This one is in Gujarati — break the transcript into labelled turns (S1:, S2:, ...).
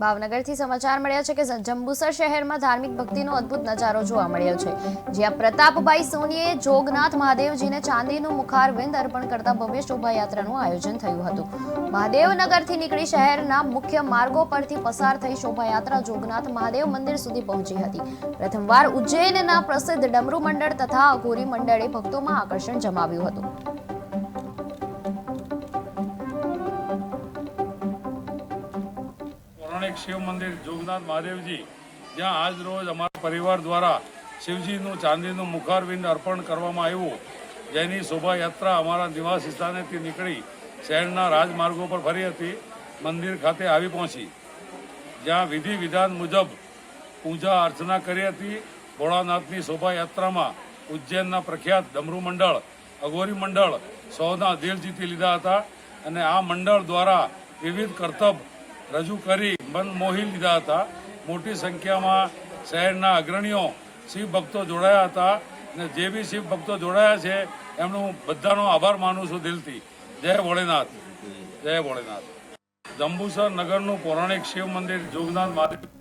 S1: ભાવનગરથી સમાચાર મળ્યા છે કે જંબુસર શહેરમાં ધાર્મિક ભક્તિનો અદ્ભુત નજારો જોવા મળ્યો છે, જ્યાં પ્રતાપભાઈ સોનીએ જોગનાથ મહાદેવજીને ચાંદીનું મુખારવિંદ અર્પણ કરતા ભવ્ય શોભાયાત્રાનું આયોજન થયું હતું. મહાદેવનગરથી નીકળી શહેરના મુખ્ય માર્ગો પરથી પસાર થઈ શોભાયાત્રા જોગનાથ મહાદેવ મંદિર સુધી પહોંચી હતી. પ્રથમવાર ઉજ્જૈનના પ્રસિદ્ધ ડમરુ મંડળ તથા અઘોરી મંડળે ભક્તોમાં આકર્ષણ જમાવ્યું હતું.
S2: પૌરાણિક શિવ મંદિર, જોગનાથ મહાદેવજી, જ્યાં આજ રોજ અમારા પરિવાર દ્વારા શિવજીનું ચાંદીનું મુખારવિંદ અર્પણ કરવામાં આવ્યું. જેની શોભાયાત્રા અમારા નિવાસ સ્થાનેથી નીકળી શહેરના રાજમાર્ગો પર ફરી હતી, મંદિર ખાતે આવી પહોંચી. જ્યાં વિધિ વિધાન મુજબ પૂજા અર્ચના કરી હતી. ભોળાનાથની શોભાયાત્રામાં ઉજ્જૈનના પ્રખ્યાત ડમરુ મંડળ, અઘોરી મંડળ સૌના દિલ જીતી લીધા હતા. અને આ મંડળ દ્વારા વિવિધ કરતબ રજૂ કરી મન મોહી લીધા હતા. મોટી સંખ્યામાં શહેરના અગ્રણીઓ શિવ ભક્તો જોડાયા હતા અને જે બી શિવ ભક્તો જોડાયા છે, એમનું બધાનો આભાર માનું છું દિલથી. જય ભોળેનાથ. જય ભોળેનાથ. જંબુસર નગરનું પૌરાણિક શિવ મંદિર જોગનાથ મહાદેવ